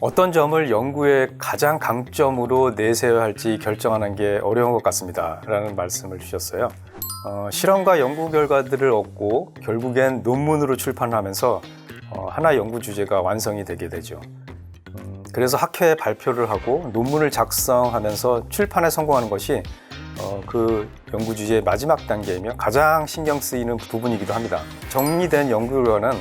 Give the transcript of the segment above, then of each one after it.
어떤 점을 연구의 가장 강점으로 내세워야 할지 결정하는 게 어려운 것 같습니다. 라는 말씀을 주셨어요. 어, 실험과 연구 결과들을 얻고 결국엔 논문으로 출판하면서 어, 하나 연구 주제가 완성이 되게 되죠. 음, 그래서 학회에 발표를 하고 논문을 작성하면서 출판에 성공하는 것이 어, 그 연구 주제의 마지막 단계이며 가장 신경 쓰이는 부분이기도 합니다. 정리된 연구 결과는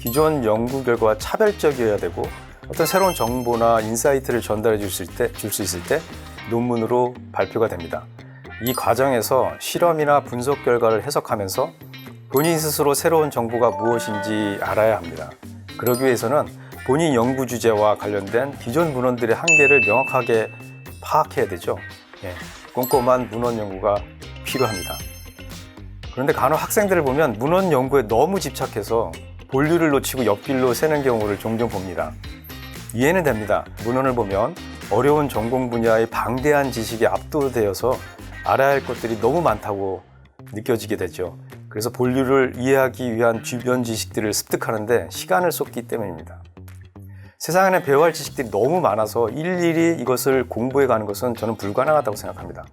기존 연구 결과와 차별적이어야 되고 어떤 새로운 정보나 인사이트를 전달해 줄 수 있을 있을 때 논문으로 발표가 됩니다. 이 과정에서 실험이나 분석 결과를 해석하면서 본인 스스로 새로운 정보가 무엇인지 알아야 합니다. 그러기 위해서는 본인 연구 주제와 관련된 기존 문헌들의 한계를 명확하게 파악해야 되죠. 예, 꼼꼼한 문헌 연구가 필요합니다. 그런데 간혹 학생들을 보면 문헌 연구에 너무 집착해서 본류를 놓치고 옆길로 새는 경우를 종종 봅니다. 이해는 됩니다. 문헌을 보면 어려운 전공 분야의 방대한 지식에 압도되어서 알아야 할 것들이 너무 많다고 느껴지게 되죠. 그래서 본류를 이해하기 위한 주변 지식들을 습득하는데 시간을 쏟기 때문입니다. 세상에는 배워야 할 지식들이 너무 많아서 일일이 이것을 공부해 가는 것은 저는 불가능하다고 생각합니다.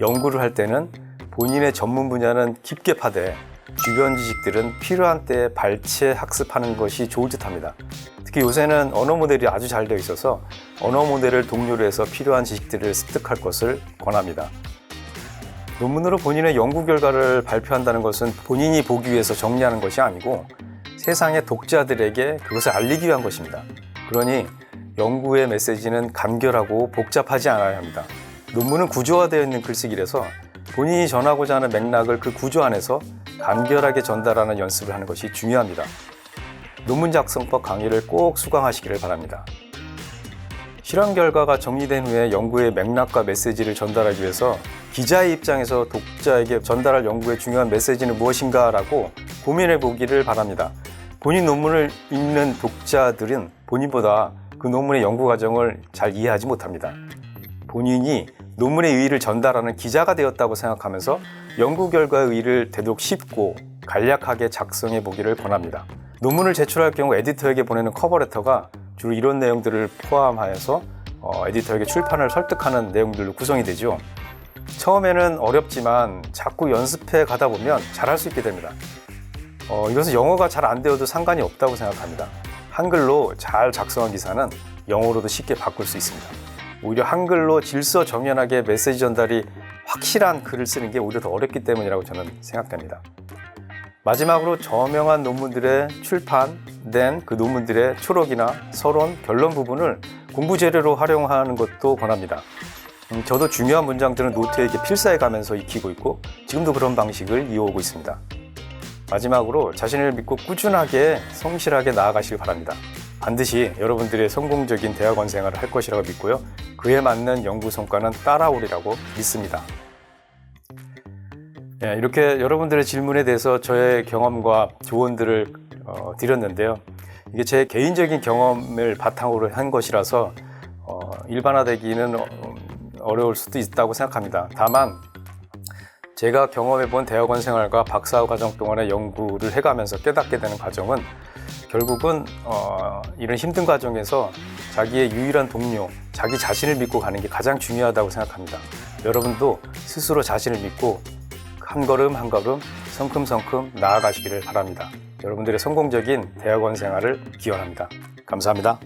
연구를 할 때는 본인의 전문 분야는 깊게 파되 주변 지식들은 필요한 때에 발췌 학습하는 것이 좋을 듯 합니다. 특히 요새는 언어 모델이 아주 잘 되어 있어서 언어 모델을 동료로 해서 필요한 지식들을 습득할 것을 권합니다. 논문으로 본인의 연구 결과를 발표한다는 것은 본인이 보기 위해서 정리하는 것이 아니고 세상의 독자들에게 그것을 알리기 위한 것입니다. 그러니 연구의 메시지는 간결하고 복잡하지 않아야 합니다. 논문은 구조화되어 있는 글쓰기라서 본인이 전하고자 하는 맥락을 그 구조 안에서 간결하게 전달하는 연습을 하는 것이 중요합니다. 논문 작성법 강의를 꼭 수강하시기를 바랍니다. 실험 결과가 정리된 후에 연구의 맥락과 메시지를 전달하기 위해서 기자의 입장에서 독자에게 전달할 연구의 중요한 메시지는 무엇인가라고 고민해 보기를 바랍니다. 본인 논문을 읽는 독자들은 본인보다 그 논문의 연구 과정을 잘 이해하지 못합니다. 본인이 논문의 의의를 전달하는 기자가 되었다고 생각하면서 연구 결과의 의의를 되도록 쉽고 간략하게 작성해 보기를 권합니다. 논문을 제출할 경우 에디터에게 보내는 커버레터가 주로 이런 내용들을 포함하여서 어, 에디터에게 출판을 설득하는 내용들로 구성이 되죠. 처음에는 어렵지만 자꾸 연습해 가다 보면 잘할 수 있게 됩니다. 어, 이것은 영어가 잘 안 되어도 상관이 없다고 생각합니다. 한글로 잘 작성한 기사는 영어로도 쉽게 바꿀 수 있습니다. 오히려 한글로 질서 정연하게 메시지 전달이 확실한 글을 쓰는 게 오히려 더 어렵기 때문이라고 저는 생각됩니다. 마지막으로 저명한 논문들의 출판된 그 논문들의 초록이나 서론, 결론 부분을 공부 재료로 활용하는 것도 권합니다. 음, 저도 중요한 문장들은 노트에 필사해 가면서 익히고 있고 지금도 그런 방식을 이어오고 있습니다. 마지막으로 자신을 믿고 꾸준하게 성실하게 나아가시길 바랍니다. 반드시 여러분들의 성공적인 대학원 생활을 할 것이라고 믿고요. 그에 맞는 연구 성과는 따라오리라고 믿습니다. 예, 이렇게 여러분들의 질문에 대해서 저의 경험과 조언들을 어, 드렸는데요. 이게 제 개인적인 경험을 바탕으로 한 것이라서 어, 일반화되기는 어, 어려울 수도 있다고 생각합니다. 다만 제가 경험해본 대학원 생활과 박사 과정 동안의 연구를 해가면서 깨닫게 되는 과정은 결국은 어, 이런 힘든 과정에서 자기의 유일한 동료, 자기 자신을 믿고 가는 게 가장 중요하다고 생각합니다. 여러분도 스스로 자신을 믿고 한 걸음 한 걸음 성큼성큼 나아가시기를 바랍니다. 여러분들의 성공적인 대학원 생활을 기원합니다. 감사합니다.